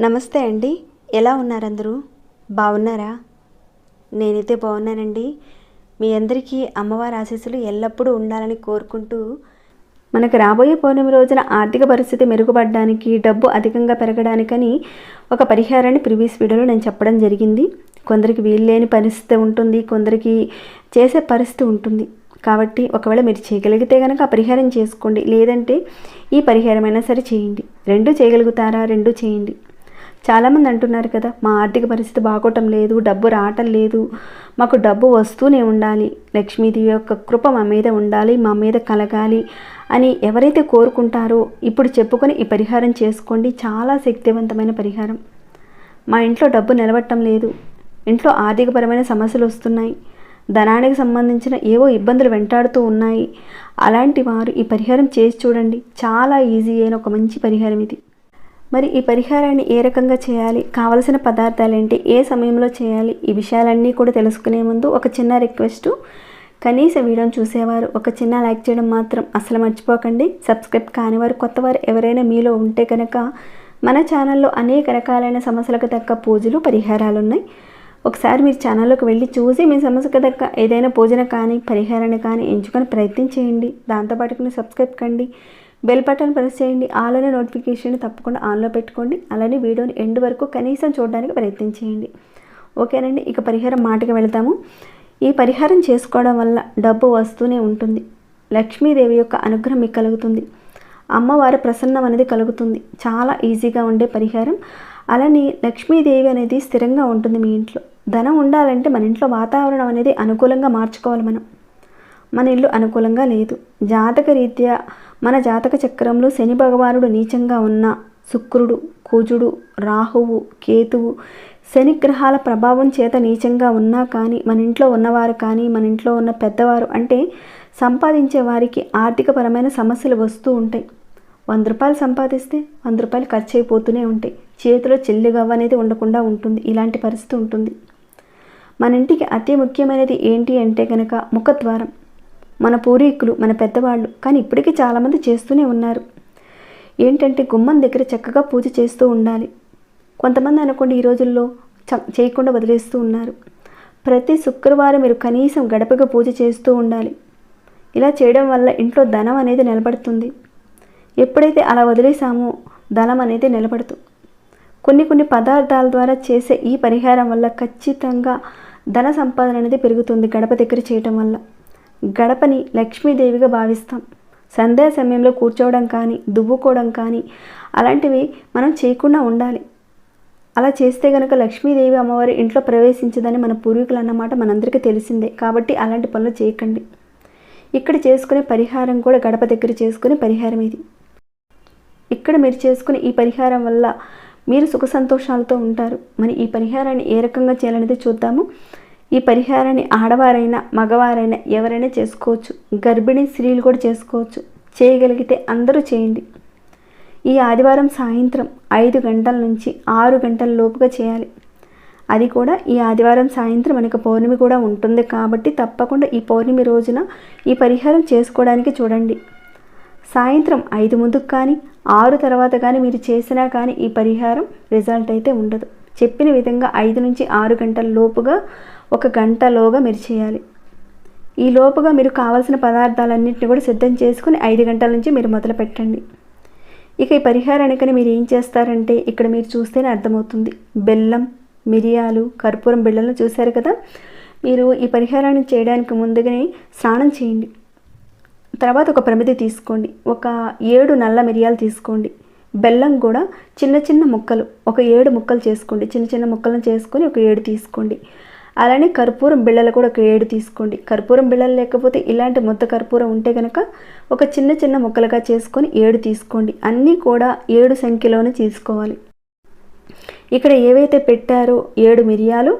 నమస్తే అండి. ఎలా ఉన్నారు అందరూ బాగున్నారా? నేనైతే బాగున్నానండి. మీ అందరికీ అమ్మవారి ఆశీస్సులు ఎల్లప్పుడూ ఉండాలని కోరుకుంటూ మనకు రాబోయే పౌర్ణమి రోజున ఆర్థిక పరిస్థితి మెరుగుపడడానికి డబ్బు అధికంగా పెరగడానికని ఒక పరిహారాన్ని ప్రీవియస్ వీడియోలో నేను చెప్పడం జరిగింది. కొందరికి వీల్లేని పరిస్థితి ఉంటుంది కొందరికి చేసే పరిస్థితి ఉంటుంది. కాబట్టి ఒకవేళ మీరు చేయగలిగితే కనుక ఆ పరిహారం చేసుకోండి. లేదంటే ఈ పరిహారమైనా సరే చేయండి. రెండు చేయగలుగుతారా? రెండు చేయండి. చాలామంది అంటున్నారు కదా మా ఆర్థిక పరిస్థితి బాగోటం లేదు డబ్బు రావటం లేదు మాకు డబ్బు వస్తూనే ఉండాలి లక్ష్మీదేవి యొక్క కృప మా మీద ఉండాలి మా మీద కలగాలి అని ఎవరైతే కోరుకుంటారో ఇప్పుడు చెప్పుకొని ఈ పరిహారం చేసుకోండి. చాలా శక్తివంతమైన పరిహారం. మా ఇంట్లో డబ్బు నిలబట్టం లేదు. ఇంట్లో ఆర్థికపరమైన సమస్యలు వస్తున్నాయి. ధనానికి సంబంధించిన ఏవో ఇబ్బందులు వెంటాడుతూ ఉన్నాయి. అలాంటి వారు ఈ పరిహారం చేసి చూడండి. చాలా ఈజీ అయిన ఒక మంచి పరిహారం ఇది. మరి ఈ పరిహారాన్ని ఏ రకంగా చేయాలి? కావలసిన పదార్థాలు ఏంటి ఏ సమయంలో చేయాలి? ఈ విషయాలన్నీ కూడా తెలుసుకునే ముందు ఒక చిన్న రిక్వెస్ట్. కనీస వీడియోని చూసేవారు ఒక చిన్న లైక్ చేయడం మాత్రం అసలు మర్చిపోకండి. సబ్స్క్రైబ్ కానివారు కొత్తవారు ఎవరైనా మీలో ఉంటే కనుక మన ఛానల్లో అనేక రకాలైన సమస్యలకు తగ్గ పూజలు పరిహారాలు ఉన్నాయి ఒకసారి మీరు ఛానల్లోకి వెళ్ళి చూసి మీ సమస్యకు తగ్గ ఏదైనా పూజన కానీ పరిహారాన్ని కానీ ఎంచుకొని ప్రయత్నం చేయండి. దాంతోపాటు సబ్స్క్రైబ్ కండి. బెల్ బటన్ ప్రెస్ చేయండి. ఆల్ అనే నోటిఫికేషన్ తప్పకుండా ఆన్లో పెట్టుకోండి. అలానే వీడియోని ఎండ్ వరకు కనీసం చూడడానికి ప్రయత్నం చేయండి. ఓకేనండి ఇక పరిహారం మాటకి వెళ్తాము. ఈ పరిహారం చేసుకోవడం వల్ల డబ్బు వస్తూనే ఉంటుంది. లక్ష్మీదేవి యొక్క అనుగ్రహం మీకు కలుగుతుంది. అమ్మవారి ప్రసన్నం అనేది కలుగుతుంది. చాలా ఈజీగా ఉండే పరిహారం. అలానే లక్ష్మీదేవి అనేది స్థిరంగా ఉంటుంది మీ ఇంట్లో. ధనం ఉండాలంటే మన ఇంట్లో వాతావరణం అనేది అనుకూలంగా మార్చుకోవాలి మనం. మన ఇల్లు అనుకూలంగా లేదు. జాతక రీత్యా మన జాతక చక్రంలో శని భగవానుడు నీచంగా ఉన్న శుక్రుడు కుజుడు రాహువు కేతువు శని గ్రహాల ప్రభావం చేత నీచంగా ఉన్నా కానీ మన ఇంట్లో ఉన్నవారు కానీ మన ఇంట్లో ఉన్న పెద్దవారు అంటే సంపాదించే వారికి ఆర్థికపరమైన సమస్యలు వస్తూ ఉంటాయి. వంద రూపాయలు సంపాదిస్తే వంద రూపాయలు ఖర్చు అయిపోతూనే ఉంటాయి. చేతిలో చెల్లిగవ్వ అనేది ఉండకుండా ఉంటుంది. ఇలాంటి పరిస్థితి ఉంటుంది. మన ఇంటికి అతి ముఖ్యమైనది ఏంటి అంటే కనుక ముఖద్వారం. మన పూర్వీకులు మన పెద్దవాళ్ళు. కానీ ఇప్పటికీ చాలామంది చేస్తూనే ఉన్నారు. ఏంటంటే గుమ్మం దగ్గర చక్కగా పూజ చేస్తూ ఉండాలి. కొంతమంది అనుకోండి ఈ రోజుల్లో చ చేయకుండా వదిలేస్తూ ఉన్నారు. ప్రతి శుక్రవారం మీరు కనీసం గడపగా పూజ చేస్తూ ఉండాలి. ఇలా చేయడం వల్ల ఇంట్లో ధనం అనేది నిలబడుతుంది. ఎప్పుడైతే అలా వదిలేసామో ధనం అనేది నిలబడుతూ కొన్ని కొన్ని పదార్థాల ద్వారా చేసే ఈ పరిహారం వల్ల ఖచ్చితంగా ధన సంపాదన అనేది పెరుగుతుంది గడప దగ్గర చేయటం వల్ల. గడపని లక్ష్మీదేవిగా భావిస్తాం. సంధ్యా సమయంలో కూర్చోవడం కానీ దువ్వుకోవడం కానీ అలాంటివి మనం చేయకుండా ఉండాలి. అలా చేస్తే కనుక లక్ష్మీదేవి అమ్మవారి ఇంట్లో ప్రవేశించదని మన పూర్వీకులు అన్నమాట మనందరికీ తెలిసిందే. కాబట్టి అలాంటి పనులు చేయకండి. ఇక్కడ చేసుకునే పరిహారం కూడా గడప దగ్గర చేసుకునే పరిహారం ఇది. ఇక్కడ మీరు చేసుకునే ఈ పరిహారం వల్ల మీరు సుఖ సంతోషాలతో ఉంటారు. మరి ఈ పరిహారాన్ని ఏ రకంగా చేయాలనేది చూద్దాము. ఈ పరిహారాన్ని ఆడవారైనా మగవారైనా ఎవరైనా చేసుకోవచ్చు. గర్భిణీ స్త్రీలు కూడా చేసుకోవచ్చు. చేయగలిగితే అందరూ చేయండి. ఈ ఆదివారం సాయంత్రం ఐదు గంటల నుంచి ఆరు గంటల లోపుగా చేయాలి. అది కూడా ఈ ఆదివారం సాయంత్రం మనకు పౌర్ణమి కూడా ఉంటుంది కాబట్టి తప్పకుండా ఈ పౌర్ణమి రోజున ఈ పరిహారం చేసుకోవడానికి చూడండి. సాయంత్రం ఐదు ముందుకు కానీ ఆరు తర్వాత కానీ మీరు చేసినా కానీ ఈ పరిహారం రిజల్ట్ అయితే ఉండదు. చెప్పిన విధంగా ఐదు నుంచి ఆరు గంటల లోపుగా ఒక గంటలోగా మీరు చేయాలి. ఈ లోపుగా మీరు కావాల్సిన పదార్థాలన్నింటినీ కూడా సిద్ధం చేసుకుని ఐదు గంటల నుంచి మీరు మొదలు పెట్టండి. ఇక ఈ పరిహారానికని మీరు ఏం చేస్తారంటే ఇక్కడ మీరు చూస్తేనే అర్థమవుతుంది. బెల్లం మిరియాలు కర్పూరం బిళ్ళలను చూశారు కదా? మీరు ఈ పరిహారాన్ని చేయడానికి ముందుగానే స్నానం చేయండి. తర్వాత ఒక ప్రమిది తీసుకోండి. ఒక ఏడు నల్ల మిరియాలు తీసుకోండి. బెల్లం కూడా చిన్న చిన్న ముక్కలు ఒక ఏడు ముక్కలు చేసుకోండి. చిన్న చిన్న ముక్కలను చేసుకొని ఒక ఏడు తీసుకోండి. అలానే కర్పూరం బిళ్ళలు కూడా ఒక ఏడు తీసుకోండి. కర్పూరం బిళ్ళలు లేకపోతే ఇలాంటి ముద్ద కర్పూరం ఉంటే కనుక ఒక చిన్న చిన్న ముక్కలుగా చేసుకొని ఏడు తీసుకోండి. అన్నీ కూడా ఏడు సంఖ్యలోనే తీసుకోవాలి. ఇక్కడ ఏవైతే పెట్టారో ఏడు మిరియాలు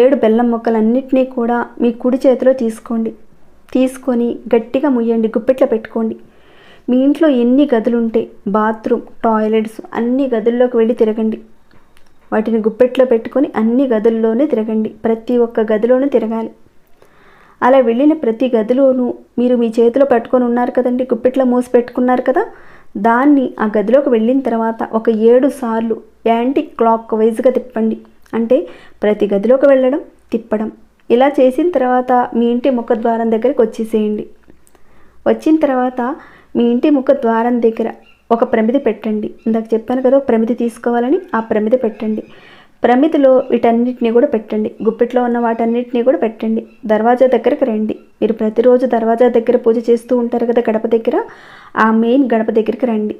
ఏడు బెల్లం ముక్కలన్నిటినీ కూడా మీ కుడి చేతిలో తీసుకోండి. తీసుకొని గట్టిగా ముయ్యండి గుప్పెట్లో పెట్టుకోండి. మీ ఇంట్లో ఎన్ని గదులుంటే బాత్రూమ్ టాయిలెట్స్ అన్ని గదుల్లోకి వెళ్ళి తిరగండి. వాటిని గుప్పెట్లో పెట్టుకొని అన్ని గదుల్లోనే తిరగండి. ప్రతి ఒక్క గదిలోనూ తిరగాలి. అలా వెళ్ళిన ప్రతి గదిలోనూ మీరు మీ చేతిలో పట్టుకొని ఉన్నారు కదండి గుప్పెట్లో మూసి పెట్టుకున్నారు కదా దాన్ని ఆ గదిలోకి వెళ్ళిన తర్వాత ఒక ఏడు సార్లు యాంటీ క్లాక్ వైజ్గా తిప్పండి. అంటే ప్రతి గదిలోకి వెళ్ళడం తిప్పడం. ఇలా చేసిన తర్వాత మీ ఇంటి ముఖద్వారం దగ్గరికి వచ్చేసేయండి. వచ్చిన తర్వాత మీ ఇంటి ముఖ ద్వారం దగ్గర ఒక ప్రమిది పెట్టండి. ఇందాక చెప్పాను కదా ప్రమిది తీసుకోవాలని ఆ ప్రమిది పెట్టండి. ప్రమిదిలో వీటన్నిటిని కూడా పెట్టండి. గుప్పిట్లో ఉన్న వాటన్నిటిని కూడా పెట్టండి. దర్వాజా దగ్గరకు రండి. మీరు ప్రతిరోజు దర్వాజా దగ్గర పూజ చేస్తూ ఉంటారు కదా గడప దగ్గర ఆ మెయిన్ గడప దగ్గరికి రండి.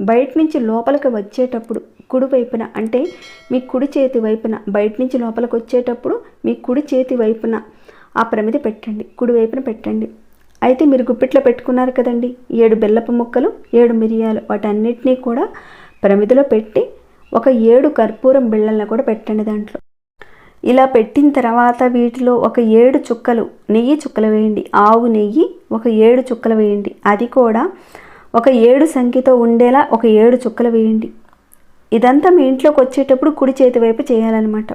బయట నుంచి లోపలికి వచ్చేటప్పుడు కుడి వైపున అంటే మీ కుడి చేతి వైపున బయట నుంచి లోపలికి వచ్చేటప్పుడు మీ కుడి చేతి వైపున ఆ ప్రమిది పెట్టండి. కుడి వైపున పెట్టండి. అయితే మీరు గుప్పిట్లో పెట్టుకున్నారు కదండి. ఏడు బెల్లపు ముక్కలు ఏడు మిరియాలు వాటన్నిటినీ కూడా ప్రమిదిలో పెట్టి ఒక ఏడు కర్పూరం బిళ్ళలను కూడా పెట్టండి దాంట్లో. ఇలా పెట్టిన తర్వాత వీటిలో ఒక ఏడు చుక్కలు నెయ్యి చుక్కలు వేయండి. ఆవు నెయ్యి ఒక ఏడు చుక్కలు వేయండి. అది కూడా ఒక ఏడు సంఖ్యతో ఉండేలా ఒక ఏడు చుక్కలు వేయండి. ఇదంతా మీ ఇంట్లోకి వచ్చేటప్పుడు కుడి చేతి వైపు చేయాలన్నమాట.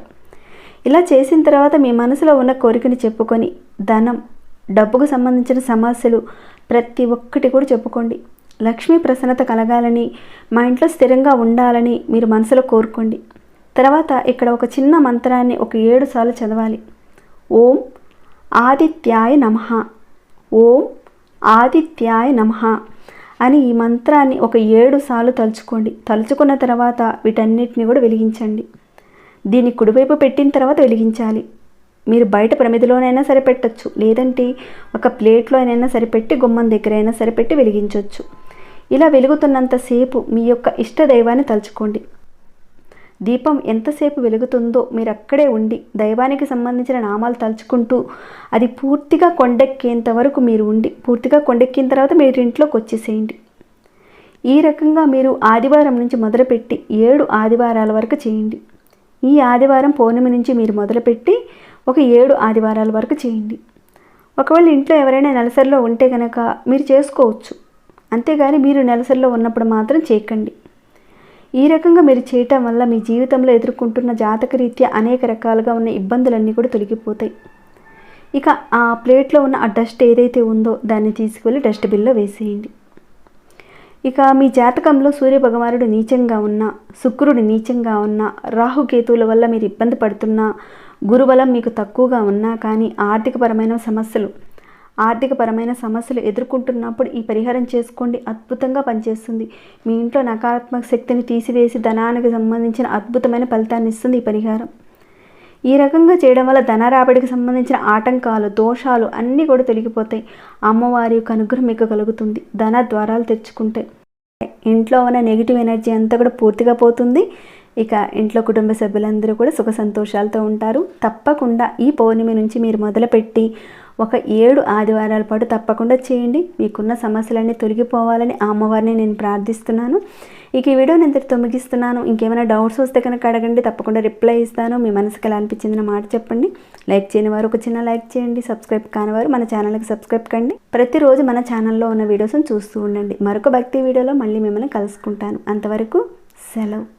ఇలా చేసిన తర్వాత మీ మనసులో ఉన్న కోరికని చెప్పుకొని ధనం డబ్బుకు సంబంధించిన సమస్యలు ప్రతి ఒక్కటి కూడా చెప్పుకోండి. లక్ష్మీ ప్రసన్నత కలగాలని మా ఇంట్లో స్థిరంగా ఉండాలని మీరు మనసులో కోరుకోండి. తర్వాత ఇక్కడ ఒక చిన్న మంత్రాన్ని ఒక ఏడు సార్లు చదవాలి. ఓం ఆదిత్యాయ నమ. ఓం ఆదిత్యాయ నమ అని ఈ మంత్రాన్ని ఒక ఏడు సార్లు తలుచుకోండి. తలుచుకున్న తర్వాత వీటన్నిటిని కూడా వెలిగించండి. దీన్ని కుడివైపు పెట్టిన తర్వాత వెలిగించాలి. మీరు బయట ప్రమిదిలోనైనా సరిపెట్టచ్చు. లేదంటే ఒక ప్లేట్లో అయినా సరిపెట్టి గుమ్మం దగ్గర అయినా సరిపెట్టి వెలిగించవచ్చు ఇలా వెలుగుతున్నంతసేపు మీ యొక్క ఇష్ట దైవాన్ని తలుచుకోండి. దీపం ఎంతసేపు వెలుగుతుందో మీరు అక్కడే ఉండి దైవానికి సంబంధించిన నామాలు తలుచుకుంటూ అది పూర్తిగా కొండెక్కేంత వరకు మీరు ఉండి పూర్తిగా కొండెక్కిన తర్వాత మీరు ఇంట్లోకి వచ్చేసేయండి. ఈ రకంగా మీరు ఆదివారం నుంచి మొదలుపెట్టి ఏడు ఆదివారాల వరకు చేయండి. ఈ ఆదివారం పౌర్ణమి నుంచి మీరు మొదలుపెట్టి ఒక ఏడు ఆదివారాల వరకు చేయండి. ఒకవేళ ఇంట్లో ఎవరైనా నెలసరిలో ఉంటే కనుక మీరు చేసుకోవచ్చు. అంతేగాని మీరు నెలసరిలో ఉన్నప్పుడు మాత్రం చేయకండి. ఈ రకంగా మీరు చేయటం వల్ల మీ జీవితంలో ఎదుర్కొంటున్న జాతక రీత్యా అనేక రకాలుగా ఉన్న ఇబ్బందులన్నీ కూడా తొలగిపోతాయి. ఇక ఆ ప్లేట్లో ఉన్న ఆ డస్ట్ ఏదైతే ఉందో దాన్ని తీసుకువెళ్ళి డస్ట్బిన్లో వేసేయండి. ఇక మీ జాతకంలో సూర్యభగవానుడు నీచంగా ఉన్న శుక్రుడు నీచంగా ఉన్న రాహుకేతువుల వల్ల మీరు ఇబ్బంది పడుతున్నా గురుబలం మీకు తక్కువగా ఉన్నా కానీ ఆర్థికపరమైన సమస్యలు ఆర్థికపరమైన సమస్యలు ఎదుర్కొంటున్నప్పుడు ఈ పరిహారం చేసుకోండి. అద్భుతంగా పనిచేస్తుంది. మీ ఇంట్లో నకారాత్మక శక్తిని తీసివేసి ధనానికి సంబంధించిన అద్భుతమైన ఫలితాన్ని ఇస్తుంది ఈ పరిహారం. ఈ రకంగా చేయడం వల్ల ధన రాబడికి సంబంధించిన ఆటంకాలు దోషాలు అన్నీ కూడా తొలగిపోతాయి. అమ్మవారి యొక్క అనుగ్రహం మీకు కలుగుతుంది. ధన ద్వారాలు తెచ్చుకుంటే ఇంట్లో ఉన్న నెగిటివ్ ఎనర్జీ అంతా కూడా పూర్తిగా పోతుంది. ఇక ఇంట్లో కుటుంబ సభ్యులందరూ కూడా సుఖ సంతోషాలతో ఉంటారు. తప్పకుండా ఈ పౌర్ణమి నుంచి మీరు మొదలుపెట్టి ఒక ఏడు ఆదివారాల పాటు తప్పకుండా చేయండి. మీకున్న సమస్యలన్నీ తొలగిపోవాలని ఆ అమ్మవారిని నేను ప్రార్థిస్తున్నాను. ఇక ఈ వీడియో నేను ఇంతటితో ముగిస్తున్నాను. ఇంకేమైనా డౌట్స్ వస్తే కనుక అడగండి. తప్పకుండా రిప్లై ఇస్తాను. మీ మనసుకి ఎలా అనిపించింది మాట చెప్పండి. లైక్ చేయని వారు ఒక చిన్న లైక్ చేయండి. సబ్స్క్రైబ్ కాని వారు మన ఛానల్కి సబ్స్క్రైబ్ కండి. ప్రతిరోజు మన ఛానల్లో ఉన్న వీడియోస్ని చూస్తూ ఉండండి. మరొక భక్తి వీడియోలో మళ్ళీ మిమ్మల్ని కలుసుకుంటాను. అంతవరకు సెలవు.